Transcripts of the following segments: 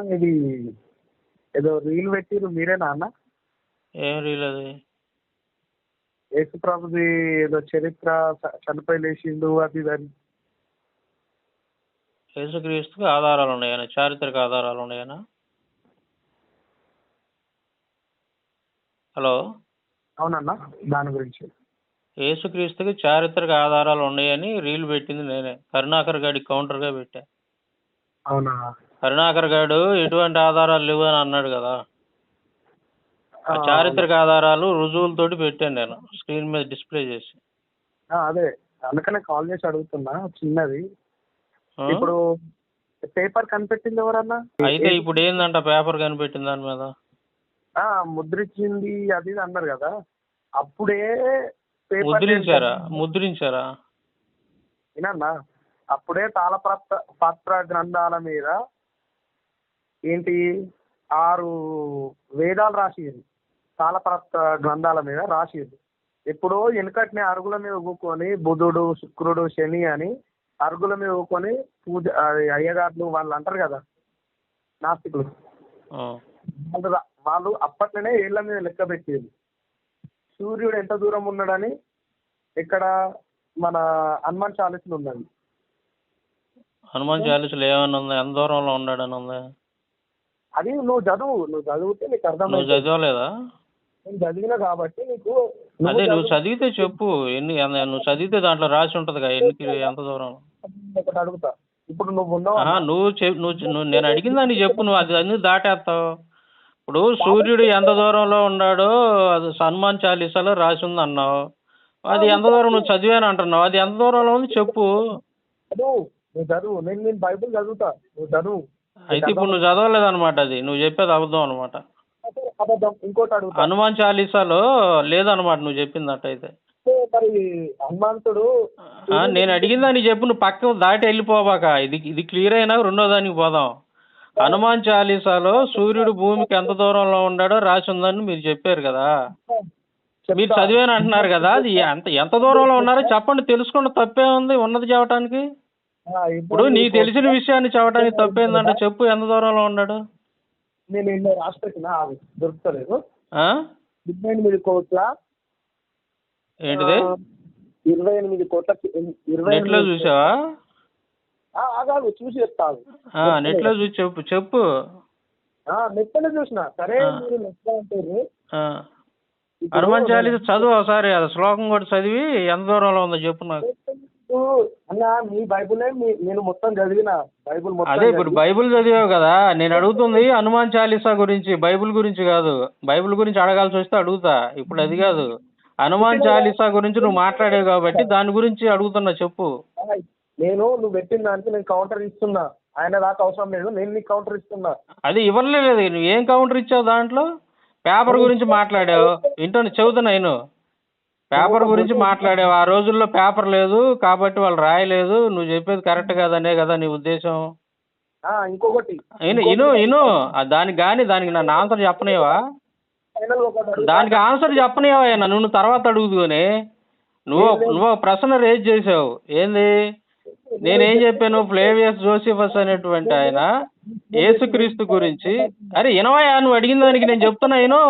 ఇది ఏదో రీల్ పెట్టిరు మీరేనా అన్న ఏం రీల్ అది? యేసుప్రభుది ఏదో చరిత్ర చనిపోయి లేచిండు అది ఇది అని. యేసుక్రీస్తుకి ఆధారాలు ఉన్నాయనా? చారిత్రక ఆధారాలు ఉన్నాయనా? హలో? అవునన్న దాని గురించి. యేసుక్రీస్తుకి చారిత్రక ఆధారాలు ఉన్నాయని రీల్ పెట్టింది నేనే. కరుణాకర్ గాడి కౌంటర్గా పెట్టా. అవునా? కరుణాకర్ గాడు ఎటువంటి ఆధారాలు లేవు అని అన్నాడు కదా. చారిత్రక ఆధారాలు రుజువులతోటి పెట్టాను నేను స్క్రీన్ మీద డిస్ప్లే చేసి. అదే అందుకనే కాల్ చేసి అడుగుతున్నా చిన్నది? ఇప్పుడు పేపర్ కనిపెట్టింది ఎవరన్నా? అయితే ఇప్పుడు ఏందంట పేపర్ కనిపెట్టింది దాని మీద? ఆ, ముద్రించింది అది అన్నారు కదా. అప్పుడే ముద్రించారా? ముద్రించారా? వినన్నా? అప్పుడే తాళపత్ర పత్ర గ్రంథాల మీద ఏంటి? ఆరు వేదాలు రాసిరు తాళపత్ర గ్రంథాల మీద రాసిరు ఎప్పుడో వెనుకటిని అరుగుల మీద ఊకొని బుధుడు శుక్రుడు శని అని అరుగుల మీద ఊకొని పూజ అది అయ్యగారులు వాళ్ళు అంటారు కదా నాస్తికులు. వాళ్ళు వాళ్ళు అప్పట్లోనే ఏళ్ళ మీద లెక్క పెట్టేది. సూర్యుడు ఎంత దూరం ఉన్నాడని ఇక్కడ మన హనుమాన్ చాలీసులు ఉన్నది హనుమాన్ చాలీసులు ఏమన్నా ఉందా? ఎంత దూరంలో ఉన్నాడని ఉందా? అది నువ్వు చదువు నువ్వు చదివితే నీకు అర్థం నువ్వు చదవలేదా? నేను చదివిన కాబట్టి నీకు అదే నువ్వు చదువు- చదివితే చెప్పు ఎన్ని ఎన్ని- నువ్వు చదివితే దాంట్లో రాసి ఉంటది కదా ఎన్ని కిలో- ఎంత దూరం? ఒకటి అడుగుతా. ఇప్పుడు నువ్వు ఉన్నావు? ఆహా, నువ్వు చెప్ నువ్వు చె- నువ్వు నేను అడిగిన దాన్ని చెప్పు నువ్వు అది అన్ని దాటేస్తావు. ఇప్పుడు సూర్యుడు ఎంత దూరంలో ఉన్నాడో అది హనుమాన్ చాలీసాలో రాసి ఉంది అన్నావు అది ఎంత దూరం నువ్వు చదివాను అంటున్నావు? అది ఎంత దూరంలో ఉంది చెప్పు. చదువు నువ్వు చదువు. నేను నేను బైబిల్ చదువుతా. నువ్వు చదువు. అయితే ఇప్పుడు నువ్వు చదవలేదు అనమాట అది. నువ్వు చెప్పేది అబద్ధం అనమాట అబద్ధం. ఇంకోటి అడుగుతా. హనుమాన్ చాలీసాలో లేదనమాట నువ్వు చెప్పింది అట్టయితే మరి హనుమంతుడు నేను అడిగిన దాన్ని చెప్పు నువ్వు పక్క దాటి వెళ్ళిపోబాక. ఇది ఇది క్లియర్ అయినా రెండో దానికి పోదాం. హనుమాన్ చాలీసాలో సూర్యుడు భూమికి ఎంత దూరంలో ఉన్నాడో రాసి ఉందని మీరు చెప్పారు కదా. మీరు. చదివాను అంటున్నారు కదా అది ఎంత ఎంత దూరంలో ఉన్నారో చెప్పండి. తెలుసుకోండి తప్పే ఉంది ఉన్నది చెప్పడానికి ఇప్పుడు నీకు తెలిసిన విషయాన్ని చెప్పడానికి తప్పేందంటే చెప్పు ఎంత దూరంలో ఉన్నాడు? నేను ఎన్నో రాసి పెట్టినా అది దొరుకుతలేదు. ఆ? ఇరవై ఎనిమిది కోట్ల ఏంటిది? ఇరవై ఎనిమిది కోట్ల ఇరవై ఎనిమిది- చూసావా? చూసి చెప్తాను. ఆ, నెట్లో చూసి చెప్పు చెప్పు. నెట్లోనే చూసిన. సరే. మీరు నెట్ అంటారు. హనుమాన్ చాలీస చదువు ఒకసారి అది శ్లోకం కూడా చదివి ఎంత దూరంలో ఉందో చెప్పు నాకు. అన్న మీ బైబులే నేను మొత్తం చదివిన. బైబుల్ మొత్తం అదే ఇప్పుడు బైబిల్ చదివావు కదా. నేను అడుగుతుంది హనుమాన్ చాలీసా గురించి బైబిల్ గురించి కాదు. బైబిల్ గురించి అడగాల్సి వస్తే అడుగుతా. ఇప్పుడు అది కాదు. హనుమాన్ చాలీసా గురించి నువ్వు మాట్లాడావు కాబట్టి దాని గురించి అడుగుతున్నా చెప్పు. నేను నువ్వు పెట్టిన దానికి నేను కౌంటర్ ఇస్తున్నా. ఆయన దాకా అవసరం లేదు. నేను నీకు కౌంటర్ ఇస్తున్నా. అది ఇవ్వలేదు నువ్వు ఏం కౌంటర్ ఇచ్చావు దాంట్లో? పేపర్ గురించి మాట్లాడావు. వింటున్నా చెబుతున్నా నేను పేపర్ గురించి మాట్లాడావు. ఆ రోజుల్లో పేపర్ లేదు కాబట్టి వాళ్ళు రాయలేదు. నువ్వు చెప్పేది కరెక్ట్ కాదనే కదా నీ ఉద్దేశం. ఇంకొకటి. ఇను ఇను దానికి కానీ దానికి నన్ను ఆన్సర్ చెప్పనివా. దానికి ఆన్సర్ చెప్పనివా నువ్వు తర్వాత అడుగుదుని నువ్వు నువ్వు ప్రశ్న రేజ్ చేసావు. ఏంది? నేనేం చెప్పాను? ఫ్లేవియస్ జోసిఫస్ అనేటువంటి ఆయన యేసుక్రీస్తు గురించి. అరే ఇనవయ్యా నువ్వు అడిగిన దానికి నేను చెప్తున్నా ఇను.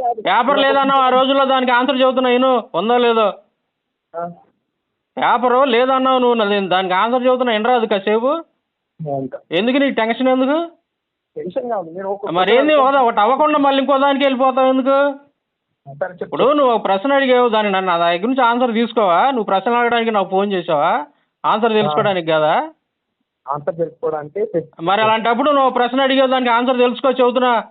పేపర్ లేదన్నావు ఆ రోజుల్లో దానికి ఆన్సర్ చెబుతున్నా ఇను ఉందో లేదో? పేపరు లేదన్నావు నువ్వు నేను దానికి ఆన్సర్ చెబుతున్నా ఇనరాదు కాసేపు. ఎందుకు నీకు టెన్షన్ ఎందుకు? నేను మరి ఏంది ఒకటి అవ్వకుండా మళ్ళీ ఇంకో దానికి వెళ్ళిపోతావు ఎందుకు? ఇప్పుడు నువ్వు ఒక ప్రశ్న అడిగావు దాన్ని నన్ను నా దగ్గర నుంచి ఆన్సర్ తీసుకోవా? నువ్వు ప్రశ్న అడగడానికి నాకు ఫోన్ చేసావా? ఆన్సర్ తెలుసుకోవడానికి కదా? ఆన్సర్ తెలుసుకోవడానికి చెప్- మరి అలాంటప్పుడు నువ్వు ప్రశ్న అడిగావు దానికి ఆన్సర్ తెలుసుకో చెబుతున్నా.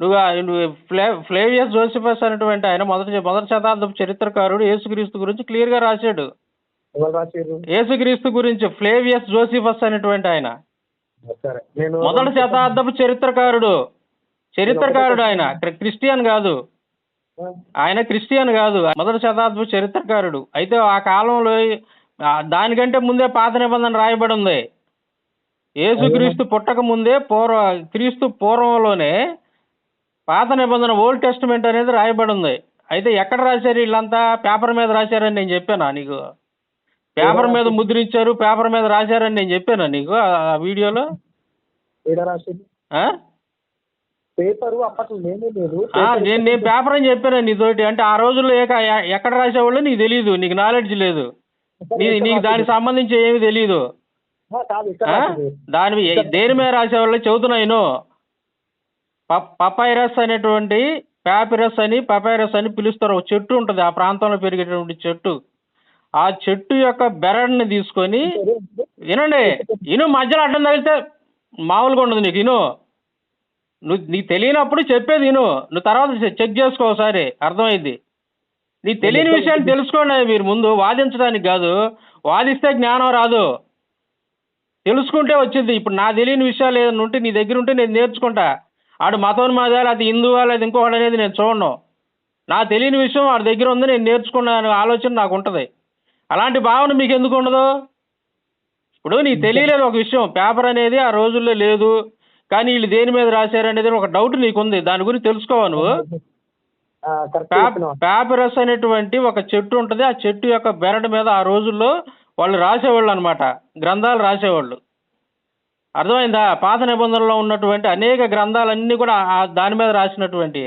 నువ్వు ఫ్లే ఫ్లేవియస్ జోసిఫస్ అనేటువంటి ఆయన మొదటి మొదటి శతాబ్దపు చరిత్రకారుడు యేసుక్రీస్తు గురించి క్లియర్గా రాశాడు. ఎవరు రాసిర్రు యేసుక్రీస్తు గురించి ఫ్లేవియస్ జోసిఫస్ అనేటువంటి ఆయన. మొదటి శతాబ్దపు చరిత్రకారుడు. చరిత్రకారుడు ఆయన. క్రి- క్రిస్టియన్ కాదు. ఆయన క్రిస్టియన్ కాదు. మొదటి శతాబ్దపు చరిత్రకారుడు. అయితే ఆ కాలంలో దానికంటే ముందే పాత నిబంధన రాయబడి ఉంది. యేసుక్రీస్తు పుట్టక ముందే పూర్వ క్రీస్తు పూర్వంలోనే పాత నిబంధన ఓల్డ్ టెస్టిమెంట్ అనేది రాయబడి ఉంది. అయితే ఎక్కడ రాశారు వీళ్ళంతా? పేపర్ మీద రాశారని నేను చెప్పానా నీకు? పేపర్ మీద ముద్రించారు పేపర్ మీద రాశారని నేను చెప్పానా నీకు ఆ వీడియోలో? పేపరు నేనే నేను పేపర్ అని చెప్పాను నీతోటి? అంటే ఆ రోజుల్లో ఎక్కడ రాసేవాళ్ళు నీకు తెలియదు నీకు నాలెడ్జ్ లేదు. నీకు దానికి సంబంధించి ఏమీ తెలియదు. దాని దేని మీద రాసేవాళ్ళు? చెబుతున్నాను పపైరస్ అనేటువంటి ప్యాపిరస్ అని పపైరస్ అని పిలుస్తారు. ఒక చెట్టు ఉంటుంది. ఆ ప్రాంతంలో పెరిగేటువంటి చెట్టు. ఆ చెట్టు యొక్క బెరడ్ని తీసుకొని వినండి. ఇను మధ్యలో అడ్డం తగిలితే మామూలుగా ఉండదు నీకు. ఇను. నువ్వు నీకు తెలియనప్పుడు చెప్పేది ఇను. నువ్వు తర్వాత చెక్ చేసుకో ఒకసారి. అర్థమైంది? నీకు తెలియని విషయాన్ని తెలుసుకోండి మీరు ముందు. వాదించడానికి కాదు. వాదిస్తే జ్ఞానం రాదు. తెలుసుకుంటే వచ్చింది. ఇప్పుడు నా తెలియని విషయాలు ఏదైనా ఉంటే నీ దగ్గర ఉంటే నేను నేర్చుకుంటా. ఆడు మతోన్మాదాలు అది హిందువా లేదా ఇంకొకటి అనేది నేను చూడను. నా తెలియని విషయం వాడి దగ్గర ఉంది నేను నేర్చుకున్నాను ఆలోచన నాకు ఉంటుంది. అలాంటి భావన మీకు ఎందుకు ఉండదు? ఇప్పుడు నీకు తెలియలేదు ఒక విషయం పేపర్ అనేది ఆ రోజుల్లో లేదు కానీ వీళ్ళు దేని మీద రాశారు అనేది ఒక డౌట్ నీకుంది దాని గురించి తెలుసుకోవా నువ్వు. ప్యాపిరస్ అనేటువంటి ఒక చెట్టు ఉంటుంది ఆ చెట్టు యొక్క బెరడు మీద ఆ రోజుల్లో వాళ్ళు రాసేవాళ్ళు అనమాట గ్రంథాలు రాసేవాళ్ళు. అర్థమైందా? పాత నిబంధనలో ఉన్నటువంటి అనేక గ్రంథాలన్నీ కూడా దాని మీద రాసినటువంటి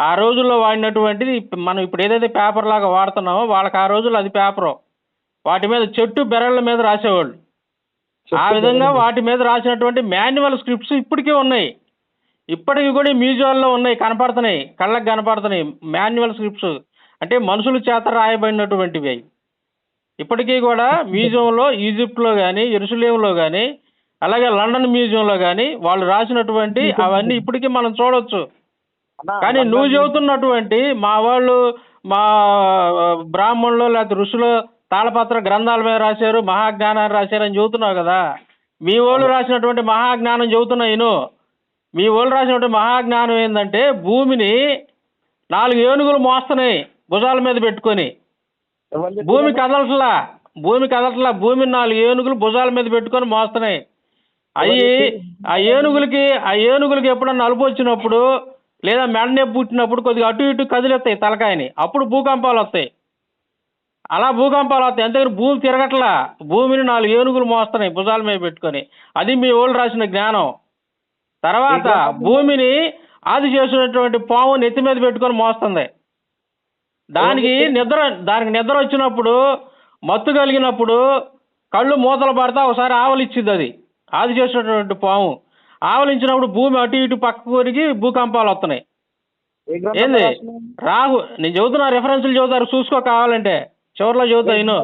ఆ రోజుల్లో వాడినటువంటిది మనం ఇప్పుడు ఏదైతే పేపర్ లాగా వాడుతున్నామో వాళ్ళకి ఆ రోజుల్లో అది పేపరు వాటి మీద చెట్టు బెరళ్ళ మీద రాసేవాళ్ళు. ఆ విధంగా వాటి మీద రాసినటువంటి మాన్యువల్ స్క్రిప్ట్స్ ఇప్పటికీ ఉన్నాయి. ఇప్పటికి కూడా ఈ మ్యూజియంలో ఉన్నాయి కనపడుతున్నాయి కళ్ళకి కనపడుతున్నాయి మాన్యువల్ స్క్రిప్ట్స్. అంటే మనుషుల చేత రాయబడినటువంటివి ఇప్పటికీ కూడా మ్యూజియంలో ఈజిప్ట్లో కానీ ఎరుసలేంలో కానీ అలాగే లండన్ మ్యూజియంలో కానీ వాళ్ళు రాసినటువంటి అవన్నీ ఇప్పటికీ మనం చూడొచ్చు. కానీ నువ్వు చెబుతున్నటువంటి మా వాళ్ళు మా బ్రాహ్మణులు లేకపోతే ఋషులు తాళపత్ర గ్రంథాల మీద రాశారు మహాజ్ఞానాన్ని రాశారు అని చెబుతున్నావు కదా. మీ వాళ్ళు రాసినటువంటి మహాజ్ఞానం చెబుతున్నా నేను మీ వాళ్ళు రాసినటువంటి మహాజ్ఞానం ఏంటంటే భూమిని నాలుగు ఏనుగులు మోస్తున్నాయి భుజాల మీద పెట్టుకొని? భూమి కదలట్లా భూమి కదలట్లా భూమిని నాలుగు ఏనుగులు భుజాల మీద పెట్టుకొని మోస్తున్నాయి. అవి ఆ ఏనుగులకి ఆ ఏనుగులకి ఎప్పుడన్నా నలుపు వచ్చినప్పుడు లేదా మెడ నొప్పి పుట్టినప్పుడు కొద్దిగా అటు ఇటు కదిలేస్తాయి తలకాయని. అప్పుడు భూకంపాలు వస్తాయి. అలా భూకంపాలు వస్తాయి. అంతేగాని భూమి తిరగట్లా. భూమిని నాలుగు ఏనుగులు మోస్తున్నాయి భుజాల మీద పెట్టుకొని. అది మీ వాళ్ళు రాసిన జ్ఞానం. తర్వాత భూమిని ఆది చేసినటువంటి పాము నెత్తి మీద పెట్టుకొని మోస్తుంది. దానికి నిద్ర దానికి నిద్ర వచ్చినప్పుడు మత్తు కలిగినప్పుడు కళ్ళు మూతలు పడతా ఒకసారి ఆవలిచ్చింది అది. ఆది చేసినటువంటి పాము ఆవలించినప్పుడు భూమి అటు ఇటు పక్కకు కొరిగి భూకంపాలు వస్తున్నాయి. ఏంది? రాహు నేను చదువుతున్నా రెఫరెన్స్లు చదువుతారు చూసుకో కావాలంటే. చివరిలో చదువుతా ఇను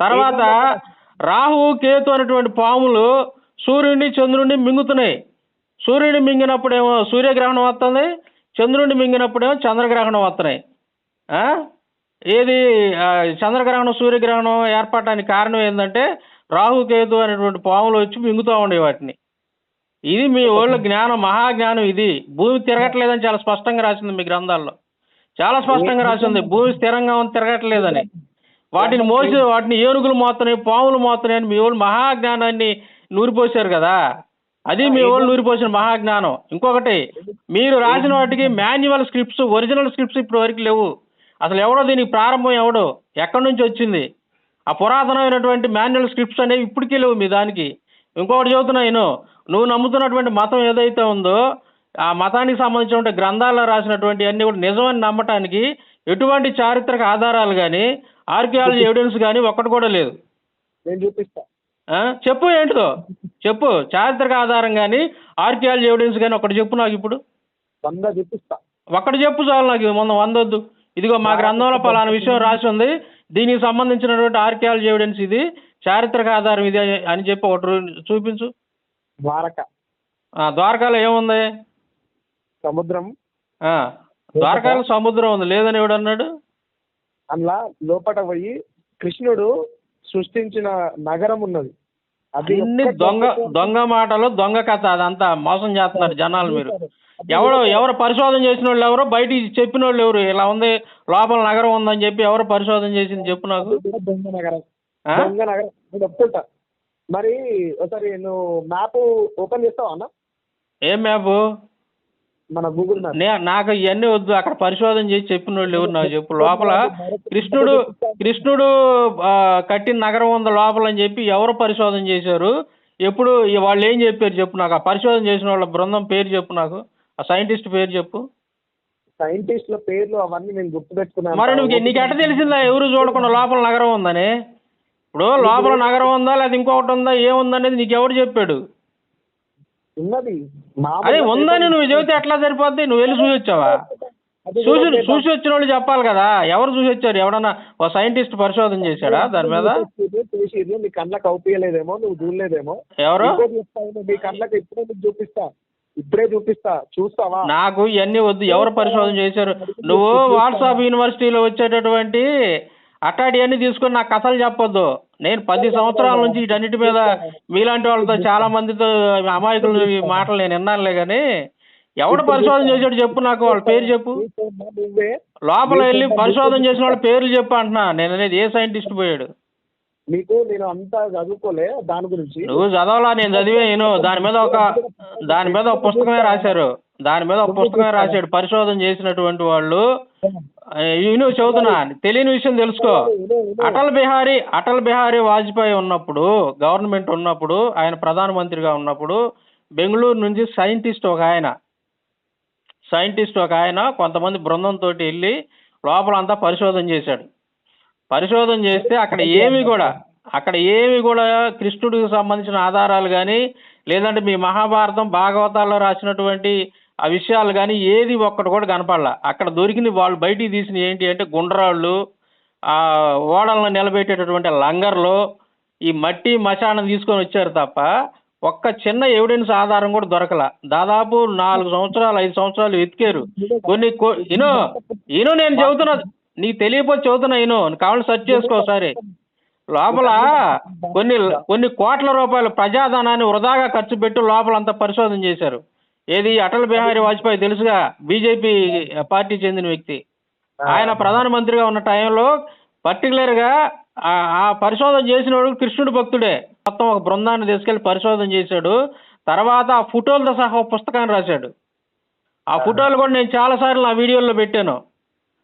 తర్వాత రాహు కేతు అనేటువంటి పాములు సూర్యుడిని చంద్రుడిని మింగుతున్నాయి. సూర్యుడిని మింగినప్పుడేమో సూర్యగ్రహణం వస్తుంది చంద్రుడిని మింగినప్పుడేమో చంద్రగ్రహణం వస్తున్నాయి. ఆ? ఏది చంద్రగ్రహణం సూర్యగ్రహణం ఏర్పడటానికి కారణం ఏంటంటే రాహు కేతు అనేటువంటి పాములు వచ్చి మింగుతూ ఉండే వాటిని. ఇది మీ వాళ్ళ జ్ఞానం మహాజ్ఞానం ఇది. భూమి తిరగట్లేదని చాలా స్పష్టంగా రాసింది మీ గ్రంథాల్లో. చాలా స్పష్టంగా రాసింది. భూమి స్థిరంగా ఉంది తిరగట్లేదని. వాటిని మోసి వాటిని ఏనుగులు మోస్తున్నాయి పాములు మోస్తున్నాయి అని మీ వాళ్ళు మహాజ్ఞానాన్ని నూరిపోసారు కదా. అది మీ వాళ్ళు నూరిపోసిన మహాజ్ఞానం. ఇంకొకటి మీరు రాసిన వాటికి మాన్యువల్ స్క్రిప్ట్స్ ఒరిజినల్ స్క్రిప్ట్స్ ఇప్పటి వరకు లేవు. అసలు ఎవడో దీనికి ప్రారంభం ఎవడో? ఎక్కడి నుంచి వచ్చింది? ఆ పురాతనమైనటువంటి మాన్యువల్ స్క్రిప్ట్స్ అనేవి ఇప్పటికీ లేవు మీ దానికి. ఇంకొకటి చెబుతున్నా నేను నువ్వు నమ్ముతున్నటువంటి మతం ఏదైతే ఉందో ఆ మతానికి సంబంధించిన గ్రంథాల్లో రాసినటువంటి అన్ని కూడా నిజమని నమ్మటానికి ఎటువంటి చారిత్రక ఆధారాలు కానీ ఆర్కియాలజీ ఎవిడెన్స్ కానీ ఒక్కటి కూడా లేదు. నేను చూపిస్తా? చెప్పు ఏంటిదో? చెప్పు. చారిత్రక ఆధారం కానీ ఆర్కియాలజీ ఎవిడెన్స్ కానీ ఒకటి చెప్పు నాకు ఇప్పుడు. వంద చూపిస్తా. ఒక్కటి చెప్పు చాలు నాకు మొన్న వందొద్దు. ఇదిగో మా గ్రంథంలో పలానా విషయం రాసి ఉంది. దీనికి సంబంధించినటువంటి ఆర్కియాలజీ ఎవిడెన్స్ ఇది. చారిత్రక ఆధారం ఇది అని చెప్పి ఒకటి చూపించు. ద్వారక. ఆ, ద్వారకాలో ఏముంది? సముద్రం. ఆ, ద్వారకాలో సముద్రం ఉంది. లేదని ఎవడు అన్నాడు? అందులో లోపట పోయి కృష్ణుడు సృష్టించిన నగరం ఉన్నది. అది అన్ని దొంగ దొంగ మాటలు దొంగ కథ అదంతా మోసం చేస్తున్నారు జనాలు మీరు. ఎవరు ఎవరు పరిశోధన చేసిన వాళ్ళు ఎవరు బయట చెప్పిన వాళ్ళు ఎవరు? ఇలా ఉంది లోపల నగరం ఉందని చెప్పి ఎవరు పరిశోధన చేసింది చెప్పు నాకు. దొంగ నగరం. ఆ? దొంగ నగరం. నేను ఒప్పుకుంటా. మరి ఒకసారి నువ్వు మ్యాప్ ఓపెన్ చేస్తావా అన్న? ఏం మ్యాప్ మన గూగుల్ మ్యాప్ నాకు ఇవన్నీ వద్దు. అక్కడ పరిశోధన చేసి చెప్పిన వాళ్ళు ఎవరు నాకు చెప్పు. లోపల కృష్ణుడు కృష్ణుడు కట్టిన నగరం ఉంది లోపల అని చెప్పి ఎవరు పరిశోధన చేశారు? ఎప్పుడు వాళ్ళు ఏం చెప్పారు చెప్పు నాకు. ఆ పరిశోధన చేసిన వాళ్ళ బృందం పేరు చెప్పు నాకు. ఆ సైంటిస్ట్ పేరు చెప్పు. సైంటిస్టుల పేర్లు అవన్నీ నేను గుర్తుపెట్టుకున్నాను మరి నువ్వు నీకు ఎట్ట తెలిసిందా? ఎవరు చూడకుండా లోపల నగరం ఉందని. ఇప్పుడు లోపల నగరం ఉందా? లేదా ఇంకొకటి ఉందా? ఏముందనేది నీకు ఎవరు చెప్పాడు? ఉన్నది. అదే ఉందని నువ్వు చెబితే ఎట్లా సరిపోద్ది? నువ్వు వెళ్ళి చూసి వచ్చావా? చూసి చూసి వచ్చిన వాళ్ళు చెప్పాలి కదా. ఎవరు చూసి వచ్చారు? ఎవడన్నా ఓ సైంటిస్ట్ పరిశోధన చేశాడా దాని మీద? చేసిర్రు నీ కళ్ళకి అవుపియలేదేమో నువ్వు చూడలేదేమో. ఎవరు? నీ కళ్ళకి ఇప్పుడే చూపిస్తా. ఇప్పుడే చూపిస్తా చూస్తావా? నాకు ఇవన్నీ వద్దు ఎవరు పరిశోధన చేశారు? నువ్వు వాట్సాప్ యూనివర్సిటీలో వచ్చేటటువంటి అట్లాంటివన్నీ తీసుకొని నాకు కథలు చెప్పొద్దు. నేను పది సంవత్సరాల నుంచి వీటన్నిటి మీద మీలాంటి వాళ్ళతో చాలా మందితో అమాయకులు మాటలు నేను విన్నానులే కానీ ఎవడు పరిశోధన చేశాడు చెప్పు నాకు వాళ్ళ పేరు చెప్పు. లోపల వెళ్ళి పరిశోధన చేసిన వాళ్ళ పేర్లు చెప్పు అంటున్నా. నేను అనేది ఏ సైంటిస్ట్ పోయాడు? నీకు నేను అంతా చదువుకోలే దాని గురించి. నువ్వు చదవాలా? నేను చదివాను దాని మీద ఒక దాని మీద ఒక పుస్తకమే రాశారు. దాని మీద ఒక పుస్తకమే రాశాడు. పరిశోధన చేసినటువంటి వాళ్ళు. ఇవి నువ్వు చదువుతున్నా. తెలియని విషయం తెలుసుకో. అటల్ బిహారీ అటల్ బిహారీ వాజ్పేయి ఉన్నప్పుడు గవర్నమెంట్ ఉన్నప్పుడు ఆయన ప్రధానమంత్రిగా ఉన్నప్పుడు బెంగళూరు నుంచి సైంటిస్ట్ ఒక ఆయన. సైంటిస్ట్ ఒక ఆయన. కొంతమంది బృందంతో వెళ్ళి లోపలంతా పరిశోధన చేశాడు. పరిశోధన చేస్తే అక్కడ ఏమి కూడా అక్కడ ఏమి కూడా కృష్ణుడికి సంబంధించిన ఆధారాలు కానీ లేదంటే మీ మహాభారతం భాగవతాల్లో రాసినటువంటి ఆ విషయాలు కానీ ఏది ఒక్కటి కూడా కనపడలా. అక్కడ దొరికిన వాళ్ళు బయటికి తీసిన ఏంటి అంటే గుండ్రాళ్ళు ఆ ఓడలను నిలబెట్టేటటువంటి లంగర్లు ఈ మట్టి మశానం తీసుకొని వచ్చారు తప్ప ఒక్క చిన్న ఎవిడెన్స్ ఆధారం కూడా దొరకల. దాదాపు నాలుగు సంవత్సరాలు ఐదు సంవత్సరాలు వెతికారు. కొన్ని ఇను ఇను నేను చెబుతున్నా నీకు తెలియకపోతే చదువుతున్నా నేను. కావాలి సెర్చ్ చేసుకో ఒకసారి. లోపల కొన్ని కొన్ని కోట్ల రూపాయలు ప్రజాధనాన్ని వృధాగా ఖర్చు పెట్టి లోపల అంతా పరిశోధన చేశారు. ఏది అటల్ బిహారీ వాజ్పేయి తెలుసుగా? బీజేపీ పార్టీ చెందిన వ్యక్తి. ఆయన ప్రధానమంత్రిగా ఉన్న టైంలో పర్టికులర్గా ఆ- ఆ పరిశోధన చేసిన వాడు కృష్ణుడు భక్తుడే. మొత్తం ఒక బృందాన్ని తీసుకెళ్ళి పరిశోధన చేశాడు. తర్వాత ఆ ఫోటోలతో సహా ఒక పుస్తకాన్ని రాశాడు. ఆ ఫోటోలు కూడా నేను చాలాసార్లు నా వీడియోలో పెట్టాను.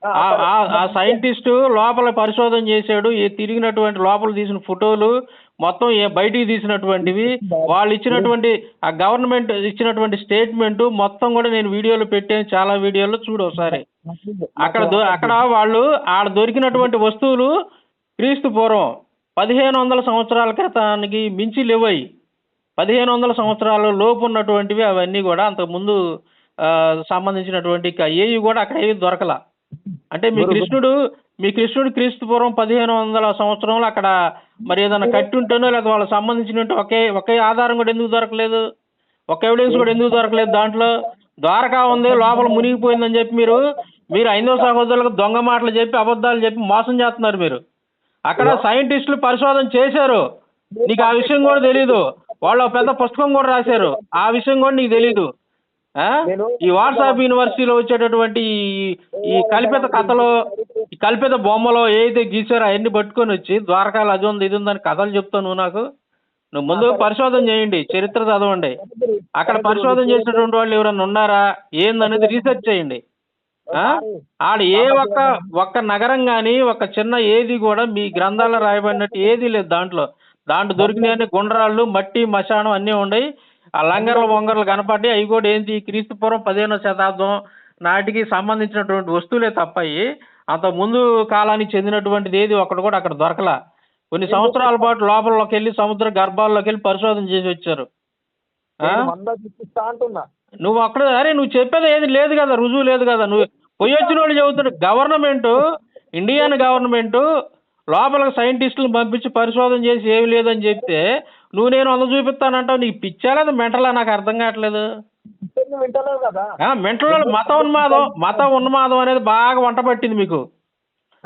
ఆ- సైంటిస్ట్ లోపల పరిశోధన చేశాడు. ఈ తిరిగినటువంటి లోపల తీసిన ఫోటోలు మొత్తం ఏ బయటికి తీసినటువంటివి. వాళ్ళు ఇచ్చినటువంటి ఆ గవర్నమెంట్ ఇచ్చినటువంటి స్టేట్మెంట్ మొత్తం కూడా నేను వీడియోలో పెట్టాను. చాలా వీడియోలో చూడు ఒకసారి. అక్కడ అక్కడ వాళ్ళు ఆడ దొరికినటువంటి వస్తువులు క్రీస్తు పూర్వం పదిహేను వందల సంవత్సరాల క్రితానికి మించి లేవయి పదిహేను వందల సంవత్సరాల లోపు ఉన్నటువంటివి అవన్నీ కూడా అంతకుముందు సంబంధించినటువంటి ఏవి కూడా అక్కడ ఏవి దొరకల. అంటే మీ కృష్ణుడు మీ కృష్ణుడు క్రీస్తు పూర్వం పదిహేను వందల సంవత్సరంలో అక్కడ మరి ఏదైనా కట్టి ఉంటేనో లేదా వాళ్ళకి సంబంధించిన ఒకే ఒకే ఆధారం కూడా ఎందుకు దొరకలేదు? ఒక ఎవిడెన్స్ కూడా ఎందుకు దొరకలేదు దాంట్లో? ద్వారకా ఉంది లోపల మునిగిపోయిందని చెప్పి మీరు మీరు ఐదవ సహోదరులకు దొంగ మాటలు చెప్పి అబద్ధాలు చెప్పి మోసం చేస్తున్నారు మీరు. అక్కడ సైంటిస్టులు పరిశోధన చేశారు. నీకు ఆ విషయం కూడా తెలీదు. వాళ్ళు పెద్ద పుస్తకం కూడా రాశారు. ఆ విషయం కూడా నీకు తెలీదు? ఈ వాట్సాప్ యూనివర్సిటీలో వచ్చేటటువంటి ఈ- కల్పిత కథలు ఈ కల్పిత బొమ్మలో ఏదైతే గీసారో అవన్నీ పట్టుకొని వచ్చి ద్వారకాలు అది ఉంది ఇది ఉందని కథలు చెప్తావు నువ్వు నాకు? నువ్వు ముందు పరిశోధన చేయండి చరిత్ర చదవండి. అక్కడ పరిశోధన చేసినటువంటి వాళ్ళు ఎవరైనా ఉన్నారా? ఏందనేది రీసెర్చ్ చేయండి? ఆడ ఏ ఒక్క ఒక్క నగరం కానీ ఒక చిన్న ఏది కూడా మీ గ్రంథాల్లో రాయబడినట్టు ఏది లేదు దాంట్లో. దాంట్లో దొరికినాయని గుండ్రాళ్ళు మట్టి మశానం అన్నీ ఉన్నాయి ఆ లంగర్లు బొంగర్లు కనపడి అవి కూడా ఏంటి క్రీస్తు పూర్వం పదిహేనో శతాబ్దం నాటికి సంబంధించినటువంటి వస్తువులే తప్పయి. అంత ముందు కాలానికి చెందినటువంటిది ఏది ఒకటి కూడా అక్కడ దొరకలా. కొన్ని సంవత్సరాల పాటు లోపలికి వెళ్ళి సముద్ర గర్భాల్లోకి వెళ్ళి పరిశోధన చేసి వచ్చారు. నువ్వు అక్కడ అరే నువ్వు చెప్పేది ఏది లేదు కదా రుజువు లేదు కదా. నువ్వు పోయి వచ్చిన వాళ్ళు చెబుతున్నారు గవర్నమెంట్ ఇండియన్ గవర్నమెంట్ లోపలికి సైంటిస్టులు పంపించి పరిశోధన చేసి ఏమి లేదని చెప్తే నువ్వు నేను వంద చూపిస్తానంటావు. నీకు పిచ్చా లేదా మెంటలా? నాకు అర్థం కావట్లేదు. నువ్వు వింటలేవు కదా. ఆ, మెంటల్ మత ఉన్మాదం మత ఉన్మాదం అనేది బాగా వంట పట్టింది మీకు.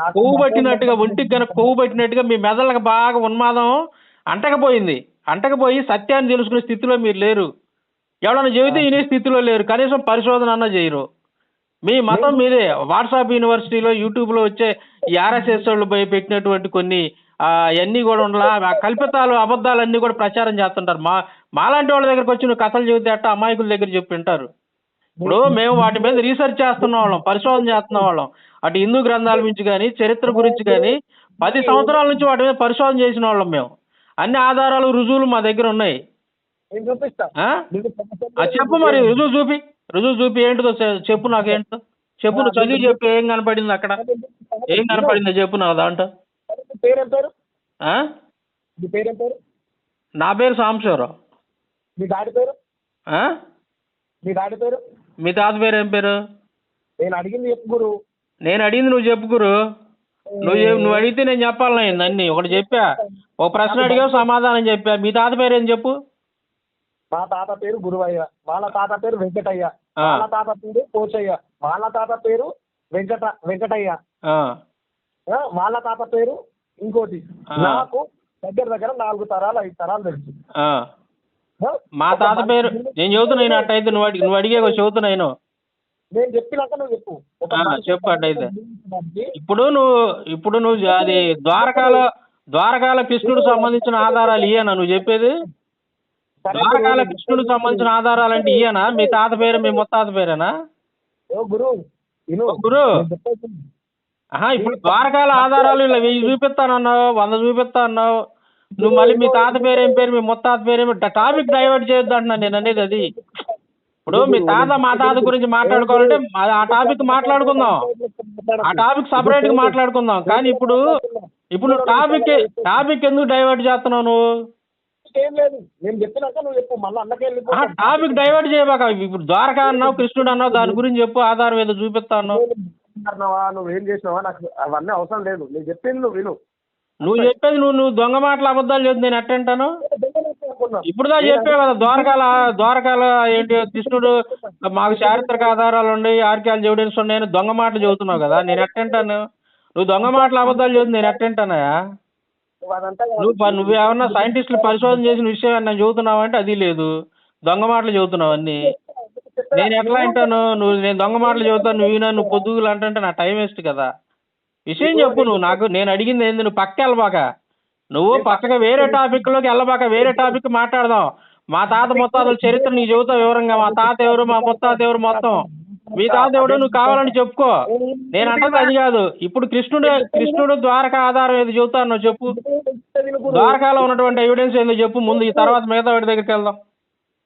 కొవ్వు పట్టినట్టుగా ఒంటికి కనుక కొవ్వు పట్టినట్టుగా మీ మెదళ్ళకి బాగా ఉన్మాదం అంటకపోయింది. అంటకపోయి సత్యాన్ని తెలుసుకునే స్థితిలో మీరు లేరు. ఎవడన్నా చెబితే వినే స్థితిలో లేరు. కనీసం పరిశోధన అన్న చేయరు. మీ మతం మీదే. వాట్సాప్ యూనివర్సిటీలో యూట్యూబ్లో వచ్చే ఈ ఆర్ఎస్ఎస్ వాళ్ళు పోయి పెట్టినటువంటి కొన్ని అవన్నీ కూడా ఉండలా. కల్పితాలు అబద్ధాలు అన్నీ కూడా ప్రచారం చేస్తుంటారు. మా మాలాంటి వాళ్ళ దగ్గరకు వచ్చి నువ్వు కథలు చెబితే అట్ట అమాయకుల దగ్గర చెప్పి వింటారు. ఇప్పుడు మేము వాటి మీద రీసెర్చ్ చేస్తున్న వాళ్ళం పరిశోధన చేస్తున్న వాళ్ళం. అటు హిందూ గ్రంథాల గురించి కానీ చరిత్ర గురించి కానీ పది సంవత్సరాల నుంచి వాటి మీద పరిశోధన చేసిన వాళ్ళం మేము. అన్ని ఆధారాలు రుజువులు మా దగ్గర ఉన్నాయి. చెప్పు మరి రుజువు చూపి. రుజువు చూపి ఏంటిదో చెప్పు నాకు ఏంటో చెప్పు చదివి చెప్పు ఏం కనపడింది అక్కడ? ఏం కనపడిందో చెప్పు నాకు దాంట్లో. నీ పేరేం? నీ పేరేం పేరు? నా పేరు సాంబశివరావు మీ డాడీ పేరు? ఆ? మీ డాడీ పేరు? మీ తాత పేరు ఏం పేరు? నేను అడిగింది చెప్పు గురు. నేను అడిగింది నువ్వు చెప్పుకురు నువ్వు నువ్వు అడిగితే నేను చెప్పాలి నేను అన్ని. ఒకటి చెప్పా. ఒక ప్రశ్న అడిగావు సమాధానం చెప్పా. మీ తాత పేరు ఏం చెప్పు? మా తాత పేరు గురువయ్య. వాళ్ళ తాత పేరు వెంకటయ్య. వాళ్ళ తాత పేరు పోచయ్య వాళ్ళ తాత పేరు వెంకట వెంకటయ్య. వాళ్ళ తాత పేరు ఇంకోటి. నాకు దగ్గర దగ్గర నాలుగు తరాలు ఐదు తరాలు తెలుసు? మా తాత పేరు నేను చెబుతున్నా అట్టయితే నువ్వు అడిగి నువ్వు అడిగే చెబుతున్నా నేను నేను చెప్పినాక నువ్వు చెప్పు. చెప్పు అట్టయితే. ఇప్పుడు నువ్వు ఇప్పుడు నువ్వు అది ద్వారకాలో ద్వారకాల కృష్ణుడు సంబంధించిన ఆధారాలు ఇయ్యనా? నువ్వు చెప్పేది? ద్వారకాల గురు, కృష్ణుడికి సంబంధించిన ఆధారాలు అంటే ఇయ్యనా? మీ తాత పేరు మీ ముత్తాత పేరేనా? గురు గురు. ఆహా ఇప్పుడు ద్వారకాల ఆధారాలు ఇలా వెయ్యి చూపిస్తానన్నావు వంద చూపిస్తా అన్నావు నువ్వు మళ్ళీ మీ తాత పేరు ఏం పేరు మీ ముత్తాత పేరు ఏమి టాపిక్ డైవర్ట్ చేయొద్దు అంటున్నాను నేను అనేది అది. ఇప్పుడు మీ తాత మా తాత గురించి మాట్లాడుకోవాలంటే ఆ- టాపిక్ మాట్లాడుకుందాం. ఆ టాపిక్ సపరేట్గా మాట్లాడుకుందాం. కానీ ఇప్పుడు ఇప్పుడు టాపిక్ టాపిక్ ఎందుకు డైవర్ట్ చేస్తున్నావు నువ్వు? టాపిక్ డైవర్ట్ చేయబాక. ఇప్పుడు ద్వారకా అన్నావు కృష్ణుడు అన్నావు దాని గురించి చెప్పు ఆధారం ఏదో చూపిస్తా అన్నావు. అన్నావా నువ్వు ఏం చేసినావా? నాకు అవన్నీ అవసరం లేదు. నేను చెప్పింది నువ్వు విను. నువ్వు చెప్పేది నువ్వు నువ్వు దొంగ మాటలు అబద్ధాలు చెప్తుంది నేను ఎట్టంటాను ఇప్పుడు దా చెప్పావు కదా ద్వారకాల ద్వారకాల ఏంటి కృష్ణుడు మాకు చారిత్రక ఆధారాలు ఉన్నాయి ఆర్కియాలజీ ఎవిడెన్స్ ఉన్నాయని దొంగ మాటలు చెబుతున్నావు కదా నేను ఎట్టంటాను నువ్వు దొంగ మాటలు అబద్ధాలు చెబుతుంది నేను ఎట్టంటానయా నువ్వు అదంతా కాదు. నువ్వు ప- నువ్వు ఏమన్నా సైంటిస్టులు పరిశోధన చేసిన విషయం ఏమన్నా చెబుతున్నావు అంటే అది లేదు. దొంగ మాటలు చెబుతున్నావు అన్నీ. నేను ఎట్లా అంటాను నువ్వు నేను దొంగ మాటలు చెబుతాను నువ్వు వినా నువ్వు పొద్దుగులు అంటే నా టైం వేస్ట్ కదా. విషయం చెప్పు నువ్వు నాకు నేను అడిగింది ఏంది? నువ్వు పక్క వెళ్ళబాక. నువ్వు పక్కగా వేరే టాపిక్లోకి వెళ్ళబాక వేరే టాపిక్ మాట్లాడదాం. మా తాత ముత్తాతల చరిత్ర నీకు చెబుతావు వివరంగా. మా తాత ఎవరు? మా ముత్తాత ఎవరు? మొత్తం. మీ తాత ఎవడో నువ్వు కావాలని చెప్పుకో. నేను అంటది అది కాదు. ఇప్పుడు కృష్ణుడు కృష్ణుడు ద్వారకా ఆధారం ఏది చెబుతాను నువ్వు చెప్పు. ద్వారకాలో ఉన్నటువంటి ఎవిడెన్స్ ఏందో చెప్పు. ముందు ఈ తర్వాత మిగతా వాడి దగ్గరికి వెళ్దాం.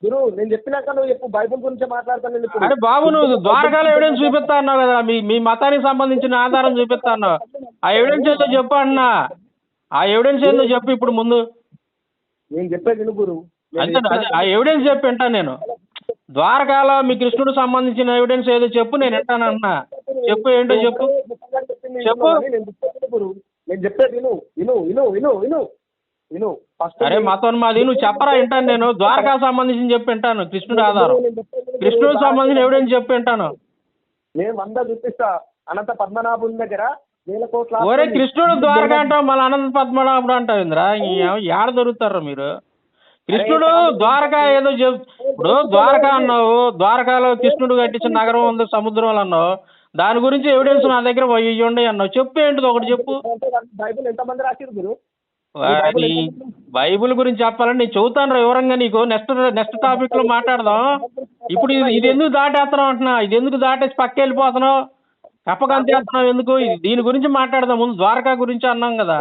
గురు నేను చెప్పినాక నువ్వు చెప్పు బైబుల్ గురించి మాట్లాడతాను ఇప్పుడు. అరే బాబు నువ్వు ద్వారకాలో ఎవిడెన్స్ చూపిస్తా అన్నావు కదా మీ మీ మతానికి సంబంధించిన ఆధారం చూపిస్తా అన్నావు. ఆ ఎవిడెన్స్ ఏందో చెప్పు అన్నా. ఆ ఎవిడెన్స్ ఏందో చెప్పు ఇప్పుడు ముందు. నేను చెప్పేది విను గురు. నేను అంతే అదే ఆ ఎవిడెన్స్ చెప్పి వింటాను నేను. ద్వారకాలో మీ కృష్ణుడు సంబంధించిన ఎవిడెన్స్ ఏదో చెప్పు నేను వింటాను అన్నా. చెప్పు ఏంటో చెప్పు. చెప్పు. నేను చెప్పేది విను గురు నేను చెప్పేది విను విను విను విను. విను ఫస్ట్ అరే మతం మాది నువ్వు చెప్పరా వింటాను నేను. ద్వారకా సంబంధించిన చెప్పి వింటాను కృష్ణుడు ఆధారం. కృష్ణుడికి సంబంధించిన ఎవిడెన్స్ చెప్పి వింటాను నేను వంద చూపిస్తా అనంత పద్మనాభుని దగ్గర వేల కోట్ల ఒరే కృష్ణుడు ద్వారకా అంటావు మళ్ళీ అనంత పద్మనాభుడు అంటావు ఇంద్రా? ఏడ దొరుకుతారా మీరు? కృష్ణుడు ద్వారకా ఏదో చెప్ ఇప్పుడు ద్వారకా అన్నావు ద్వారకాలో కృష్ణుడు కట్టించిన నగరం ఉంది సముద్రంలో అన్నావు. దాని గురించి ఎవిడెన్స్ నా దగ్గర ఇవి ఉండే అన్నావు. చెప్పు ఏంటిది ఒకటి చెప్పు. బైబుల్ ఎంతమంది రాసిరు గురు వాడి బైబిల్ గురించి చెప్పాలని నేను రా వివరంగా నీకు. నెక్స్ట్ నెక్స్ట్ టాపిక్లో మాట్లాడదాం. ఇప్పుడు ఇది ఎందుకు దాటేస్తున్నావు అంటున్నా? ఇది ఎందుకు దాటేసి పక్క వెళ్ళిపోతున్నావు? చెప్పకంతేస్తున్నావు ఎందుకు? దీని గురించి మాట్లాడదాం ముందు. ద్వారకా గురించి అన్నాం కదా.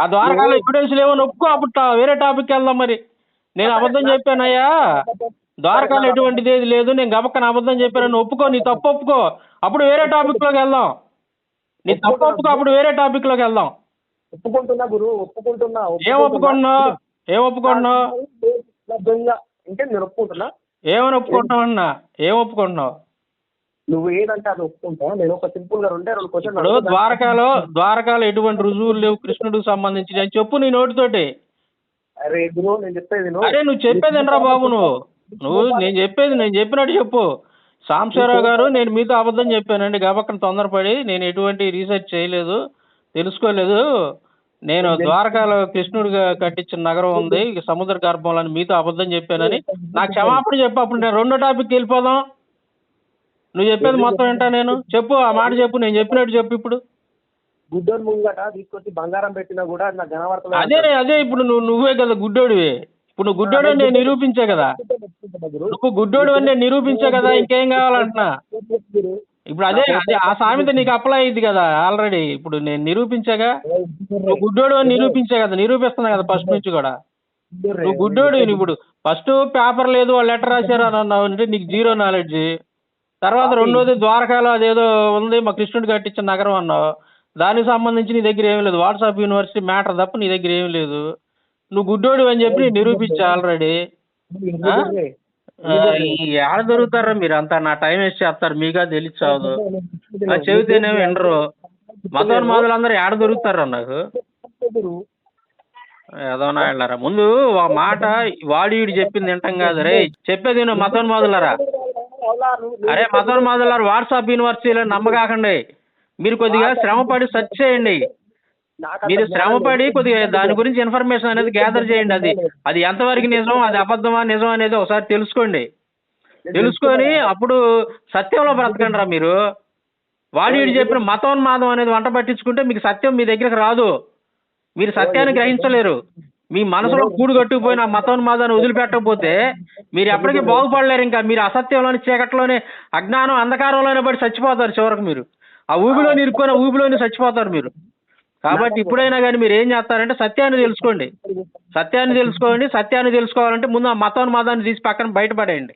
ఆ ద్వారకాలో ఎవిడెన్స్ లేవో ఒప్పుకో అప్పుడు వేరే టాపిక్ వెళ్దాం మరి. నేను అబద్ధం చెప్పానయ్యా ద్వారకాలో ఎటువంటిది ఏది లేదు. నేను గబక్కన అబద్ధం చెప్పానని ఒప్పుకో నీ తప్పు ఒప్పుకో. అప్పుడు వేరే టాపిక్లోకి వెళ్దాం. నీ తప్పు ఒప్పుకో అప్పుడు వేరే టాపిక్లోకి వెళ్దాం. ఒప్పుకుంటున్నా గురు ఒప్పుకుంటున్నా ఏం ఒప్పుకుంటున్నావు ఏం ఒప్పుకుంటున్నావు ఇంకే నేను ఒప్పుకుంటున్నా ఏమని ఒప్పుకుంటున్నావు అన్నా ఏం ఒప్పుకుంటున్నావు నువ్వు ఏదంటే అది ఒప్పుకుంటా నేను ఒక సింపుల్గా రెండే రెండు క్వశ్చన్ ఇప్పుడు ద్వారకాలో ద్వారకాలో ఎటువంటి రుజువులు లేవు? కృష్ణుడికి సంబంధించి అని చెప్పు నీ నోటితోటి. అరే గురు నేను చెప్పేది. అరే నువ్వు చెప్పేది ఏంట్రా బాబు నువ్వు. నువ్వు నేను చెప్పేది నేను చెప్పినట్టు చెప్పు. సాంబశివరావు గారు నేను మీతో అబద్ధం చెప్పానండి. గబక్కన తొందరపడి నేను ఎటువంటి రీసెర్చ్ చేయలేదు. తెలుసుకోలేదు. నేను ద్వారకాలో కృష్ణుడు కట్టించిన నగరం ఉంది. సముద్ర గర్భంలో అని మీతో అబద్ధం చెప్పానని. నాకు క్షమాపణ చెప్పు అప్పుడు నేను రెండో టాపిక్ వెళ్ళిపోదాం. నువ్వు చెప్పేది మొత్తం ఏంటా నేను. చెప్పు ఆ మాట చెప్పు నేను చెప్పినట్టు చెప్పు ఇప్పుడు. గుడ్డోని ముంగట తీసుకొచ్చి బంగారం పెట్టినా కూడా అది నాకు కనబడతలేదు. అదే అదే ఇప్పుడు నువ్వు నువ్వే కదా గుడ్డోడివి. ఇప్పుడు నువ్వు గుడ్డోడు అని నేను నిరూపించే కదా. నువ్వు గుడ్డోడు అని నేను నిరూపించే కదా ఇంకేం కావాలంటున్నా? ఇప్పుడు అదే అదే ఆ సామెత నీకు అప్లై అయ్యింది కదా ఆల్రెడీ. ఇప్పుడు నేను నిరూపించాగా నువ్వు గుడ్డోడు అని నిరూపించే కదా నిరూపిస్తున్నా కదా ఫస్ట్ నుంచి కూడా. నువ్వు గుడ్డోడు ఇప్పుడు. ఫస్ట్ పేపర్ లేదు వాళ్ళు లెటర్ రాశారు అని అన్నావు అంటే నీకు జీరో నాలెడ్జ్. తర్వాత రెండోది ద్వారకాలో అదేదో ఉంది మా కృష్ణుడు కట్టించిన నగరం అన్నావు. దానికి సంబంధించి నీ దగ్గర ఏమీ లేదు. వాట్సాప్ యూనివర్సిటీ మ్యాటర్ తప్ప నీ దగ్గర ఏమీ లేదు. నువ్వు గుడ్డోడు అని చెప్పి నిరూపించా ఆల్రెడీ. ఏడ దొరుకుతారా మీరు? అంతా నా టైం వేస్ట్ చేస్తారు మీగా తెలియచావదు నా చెబితేనేమో వినరు. మతోన్మాదులు అందరూ ఏడ దొరుకుతారా నాకు? ఏదో నాయనలారా ముందు ఒక మాట వాడు వీడు చెప్పింది వింటాం కాదు రే. చెప్పేది నువ్వు మతోన్మాదులరా. అరే మతోన్మాదులారా వాట్సాప్ యూనివర్సిటీలో నమ్మకాకండి. మీరు కొద్దిగా శ్రమపడి సెర్చ్ చేయండి. మీరు శ్రమపడి కొద్దిగా దాని గురించి ఇన్ఫర్మేషన్ అనేది గ్యాదర్ చేయండి అది. అది ఎంతవరకు నిజం అది అబద్ధమా నిజం అనేది ఒకసారి తెలుసుకోండి. తెలుసుకొని అప్పుడు సత్యంలో బ్రతకండి రా మీరు. వాడు చెప్పిన మతోన్మాదం అనేది వంట పట్టించుకుంటే మీకు సత్యం మీ దగ్గరకు రాదు. మీరు సత్యాన్ని గ్రహించలేరు. మీ మనసులో కూడు కట్టుకుపోయిన మతోన్మాదాన్ని వదిలిపెట్టకపోతే మీరు ఎప్పటికీ బాగుపడలేరు ఇంకా. మీరు అసత్యంలోని చీకట్లోనే అజ్ఞానం అంధకారంలోనే పడి చచ్చిపోతారు చివరకు మీరు. ఆ ఊబిలో ఇరుక్కుని ఆ ఊబిలోని చచ్చిపోతారు మీరు. కాబట్టి ఇప్పుడైనా కానీ మీరు ఏం చేస్తారంటే సత్యాన్ని తెలుసుకోండి. సత్యాన్ని తెలుసుకోండి సత్యాన్ని తెలుసుకోవాలంటే ముందు ఆ మతోన్మాదాన్ని తీసి పక్కన బయటపడేయండి.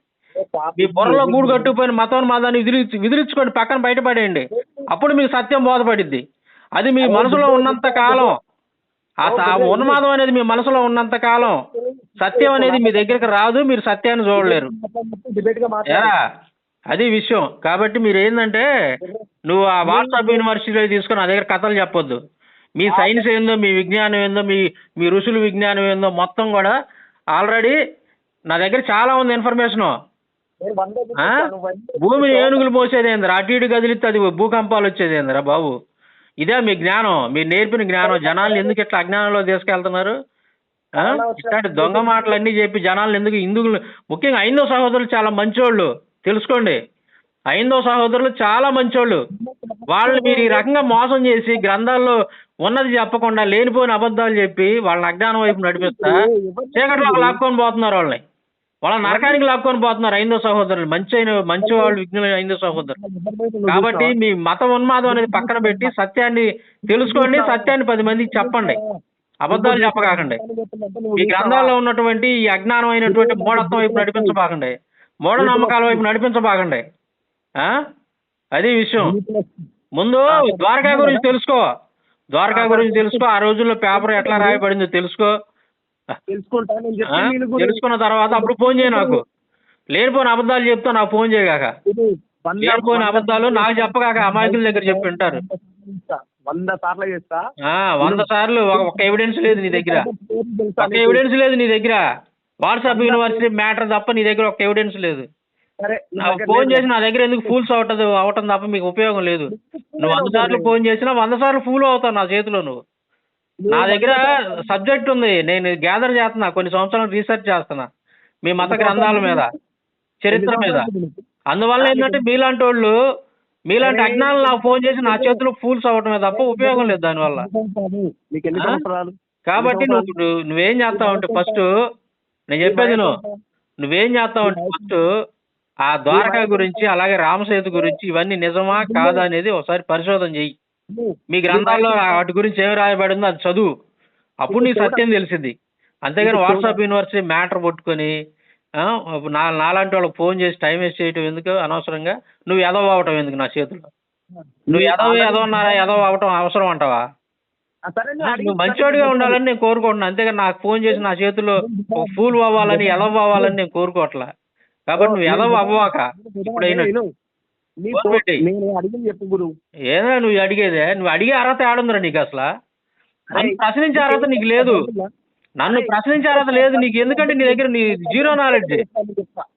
మీ బుర్రలో గూడు కట్టుకుపోయిన మతోన్మాదాన్ని విదిలి విదిలించుకోండి పక్కన బయటపడేయండి. అప్పుడు మీకు సత్యం బోధపడిద్ది. అది మీ మనసులో ఉన్నంత కాలం ఆ ఉన్మాదం అనేది మీ మనసులో ఉన్నంత కాలం సత్యం అనేది మీ దగ్గరికి రాదు మీరు సత్యాన్ని చూడలేరు. అది విషయం. కాబట్టి మీరు ఏంటంటే నువ్వు ఆ వాట్సాప్ యూనివర్సిటీలో తీసుకొని నా దగ్గర కథలు చెప్పొద్దు. మీ సైన్స్ ఏందో మీ విజ్ఞానం ఏందో మీ మీ ఋషుల విజ్ఞానం ఏందో మొత్తం కూడా ఆల్రెడీ నా దగ్గర చాలా ఉంది ఇన్ఫర్మేషను ఆ? భూమిని ఏనుగులు మోసేదేందిరా? అటు ఇటు కదిలిస్తే అది భూకంపాలు వచ్చేదేందిరా బాబు? ఇదే మీ జ్ఞానం. మీరు నేర్పిన జ్ఞానం. జనాల్ని ఎందుకు ఇట్లా అజ్ఞానంలో తీసుకెళ్తున్నారు? ఇట్లాంటి దొంగ మాటలన్నీ చెప్పి జనాల్ని ఎందుకు హిందువులు ముఖ్యంగా ఐందవ సహోదరులు చాలా మంచోళ్ళు. తెలుసుకోండి. ఐందవ సహోదరులు చాలా మంచోళ్ళు. వాళ్ళని మీరు ఈ రకంగా మోసం చేసి గ్రంథాల్లో ఉన్నది చెప్పకుండా లేనిపోయిన అబద్ధాలు చెప్పి వాళ్ళని అజ్ఞానం వైపు నడిపిస్తా. చీకట్లో లాక్కొని పోతున్నారు వాళ్ళని. వాళ్ళ నరకానికి లాక్కొని పోతున్నారు ఐందవ సహోదరులు. మంచి అయిన మంచి వాళ్ళు విజ్ఞులైన ఐందవ సహోదరులు కాబట్టి మీ మత ఉన్మాదం అనేది పక్కన పెట్టి సత్యాన్ని తెలుసుకోండి సత్యాన్ని పది మందికి చెప్పండి. అబద్ధాలు చెప్పకాకండి. మీ గ్రంథాల్లో ఉన్నటువంటి ఈ అజ్ఞానమైనటువంటి మూఢత్వం వైపు నడిపించబాకండి. మూఢనమ్మకాల వైపు నడిపించబాకండి. ఆ? అది విషయం. ముందు ద్వారకా గురించి తెలుసుకో. ద్వారకా గురించి తెలుసుకో ఆ రోజుల్లో పేపర్ ఎట్లా రాయబడిందో తెలుసుకో. తెలుసుకున్న తర్వాత అప్పుడు ఫోన్ చేయి నాకు. లేనిపోయిన అబద్ధాలు చెప్తా నాకు ఫోన్ చేయగాక లేనిపోయిన అబద్ధాలు నాకు చెప్పగాక అమాయకుల దగ్గర చెప్పి వింటారు వంద సార్లు చేస్తా. వంద సార్లు ఒక- ఎవిడెన్స్ లేదు నీ దగ్గర. ఒక? ఎవిడెన్స్ లేదు నీ దగ్గర. వాట్సాప్ యూనివర్సిటీ మ్యాటర్ తప్ప నీ దగ్గర ఒక ఎవిడెన్స్ లేదు. సరే నాకు ఫోన్. చేసి నా దగ్గర ఎందుకు ఫూల్స్ అవటది అవటం తప్ప మీకు ఉపయోగం లేదు. నువ్వు వంద సార్లు ఫోన్ చేసినా వంద సార్లు ఫూల్ అవుతావు నా చేతిలో నువ్వు నా దగ్గర సబ్జెక్ట్ ఉంది. నేను గ్యాదర్ చేస్తున్నా కొన్ని సంవత్సరాలు రీసెర్చ్ చేస్తున్నా. మీ మత గ్రంథాల మీద చరిత్ర మీద. అందువల్ల ఏంటంటే మీలాంటి వాళ్ళు మీలాంటి అజ్ఞానులు నాకు ఫోన్ చేసి నా చేతిలో ఫూల్స్ అవ్వటమే తప్ప ఉపయోగం లేదు దానివల్ల కాబట్టి నువ్వు నువ్వు- నువ్వేం చేస్తావు అంటే ఫస్ట్ నేను చెప్పేది నువ్వు నువ్వేం చేస్తావు అంటే ఫస్ట్ ఆ ద్వారకా గురించి అలాగే రామసేతు గురించి ఇవన్నీ నిజమా కాదా అనేది ఒకసారి పరిశోధన చెయ్యి. మీ గ్రంథాల్లో వాటి గురించి ఏం రాయబడిందో అది చదువు. అప్పుడు నీకు సత్యం తెలిసింది. అంతేగాని వాట్సాప్ యూనివర్సిటీ మ్యాటర్ పట్టుకొని నా నాలాంటి వాళ్ళకి ఫోన్ చేసి టైం వేస్ట్ చేయటం ఎందుకు అనవసరంగా? నువ్వు ఎదవ అవటం ఎందుకు నా చేతిలో నువ్వు ఎదవ ఎదవన్నారా ఎదవ అవటం అవసరం అంటావా? నువ్వు మంచివాడిగా ఉండాలని నేను కోరుకుంటున్నాను అంతేగాని నాకు ఫోన్ చేసి నా చేతిలో ఒక ఫూల్ అవ్వాలని ఎదవ అవ్వాలని నేను కోరుకోవట్లా. కాబట్టి నువ్వు చెప్పు. గురు. ఏదో నువ్వు అడిగేదే. నువ్వు అడిగే అర్హత ఏడుందిరా నీకు అసలు? నన్ను ప్రశ్నించే అర్హత నీకు లేదు. నన్ను ప్రశ్నించే అర్హత లేదు నీకు. ఎందుకంటే నీ దగ్గర నీ జీరో నాలెడ్జ్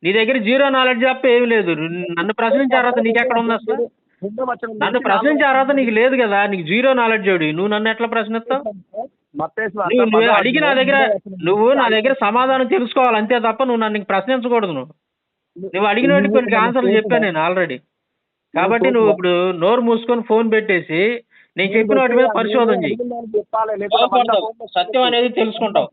నీ దగ్గర జీరో నాలెడ్జ్ తప్ప ఏమీ లేదు. నన్ను ప్రశ్నించే అర్హత నీకు ఎక్కడ ఉంది అసలు? నన్ను నుంచి ప్రశ్నించే అర్హత నీకు లేదు కదా. నీకు జీరో నాలెడ్జ్ జోడి నువ్వు నన్ను ఎట్లా ప్రశ్నిస్తావు? నువ్వు అడిగి నా దగ్గర నువ్వు నా దగ్గర సమాధానం తెలుసుకోవాలి. అంతే తప్ప నువ్వు నన్ను ప్రశ్నించకూడదు నువ్వు. నువ్వు అడిగిన వాటికి కొన్ని ఆన్సర్లు చెప్పాను నేను ఆల్రెడీ కాబట్టి నువ్వు ఇప్పుడు నోరు మూసుకొని ఫోన్ పెట్టేసి నేను చెప్పిన వాటి మీద పరిశోధన చెయ్యి. సత్యం అనేది తెలుసుకుంటావు.